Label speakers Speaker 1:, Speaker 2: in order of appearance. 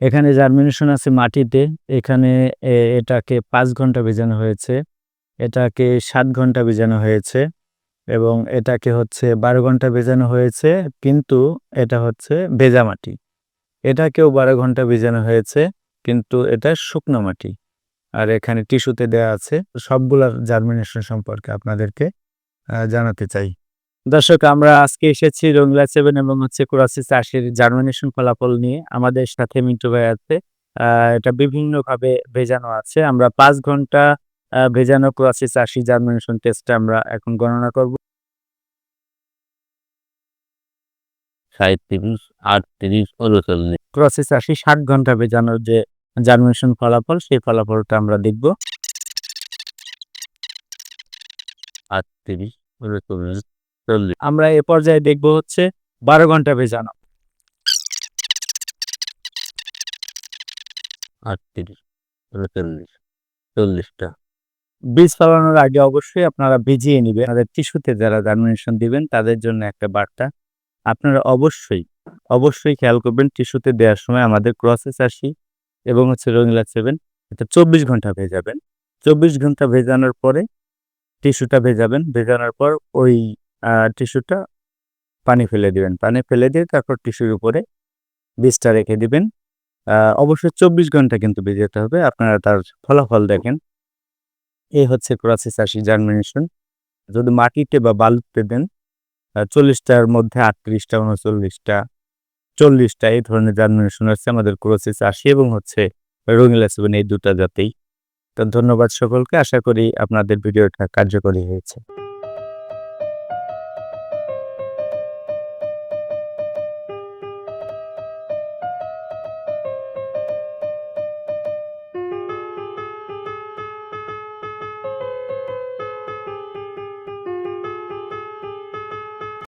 Speaker 1: এখানে জার্মিনেশন আছে মাটিতে, এখানে এটাকে পাঁচ ঘণ্টা ভেজানো হয়েছে, এটাকে সাত ঘণ্টা ভেজানো হয়েছে এবং এটাকে হচ্ছে বারো ঘণ্টা ভেজানো হয়েছে, কিন্তু এটা হচ্ছে ভেজা মাটি। এটাকেও বারো ঘণ্টা ভেজানো হয়েছে, কিন্তু এটা শুকনো মাটি। আর এখানে টিস্যুতে দেওয়া আছে সবগুলার জার্মিনেশন সম্পর্কে আপনাদেরকে জানাতে চাই। দর্শক আমরা আজকে এসেছি রঙ্গলা সেভেন এবং হচ্ছে কুরাসিস আশির জার্মিনেশন ফলাফল নিয়ে। আমাদের সাথে মিন্টু ভাই আছে। এটা বিভিন্ন ভাবে ভেজানো আছে। আমরা পাঁচ ঘণ্টা ভেজানো কুরাসিস আশি জার্মিনেশন টেস্ট আমরা এখন গণনা করব।
Speaker 2: সাঁত্রিশ আটত্রিশ উনচল্লিশ।
Speaker 1: ষাট ঘণ্টা ভেজানোর যে জার্মিনেশন ফলাফল সেই ফলাফলটা আমরা দেখব।
Speaker 2: আটত্রিশ উনচল্লিশ। চল্লিশ।
Speaker 1: আমরা এ পর্যায়ে দেখব হচ্ছে বারো ঘণ্টা ভেজানো।
Speaker 2: আটত্রিশ চল্লিশটা।
Speaker 1: বীজ ফলানোর আগে অবশ্যই আপনারা ভিজিয়ে নেবেন। আপনাদের টিস্যুতে যারা জার্মিনেশন দিবেন তাদের জন্য একটা বার্তা। আপনারা অবশ্যই অবশ্যই খেয়াল করবেন টিস্যুতে দেওয়ার সময় আমাদের ক্রসেস আসি এবং হচ্ছে রঙিলা সেভেন এটা চব্বিশ ঘণ্টা ভেজাবেন। চব্বিশ ঘণ্টা ভেজানোর পরে টিস্যুটা ভেজাবেন। ভেজানোর পর ওই টিস্যুটা পানি ফেলে দিবেন। পানি ফেলে দিয়ে তারপর টিস্যুর উপরে বীজটা রেখে দিবেন। অবশ্যই চব্বিশ ঘণ্টা কিন্তু ভেজাতে হবে। আপনারা তার ফলাফল দেখেন। এই হচ্ছে ক্রসেস আসি জার্মিনেশন। যদি মাটিতে বা বালুতে দেন চল্লিশটার মধ্যে আটত্রিশটা, উনচল্লিশটা, চল্লিশটা, এই ধরনের জার্মিনেশন হচ্ছে আমাদের ক্রসেস আসি এবং হচ্ছে রঙিলা সেভেন এই দুটা জাতেই। তো ধন্যবাদ সকলকে। আশা করি আপনাদের ভিডিওটা কার্যকরী হয়েছে।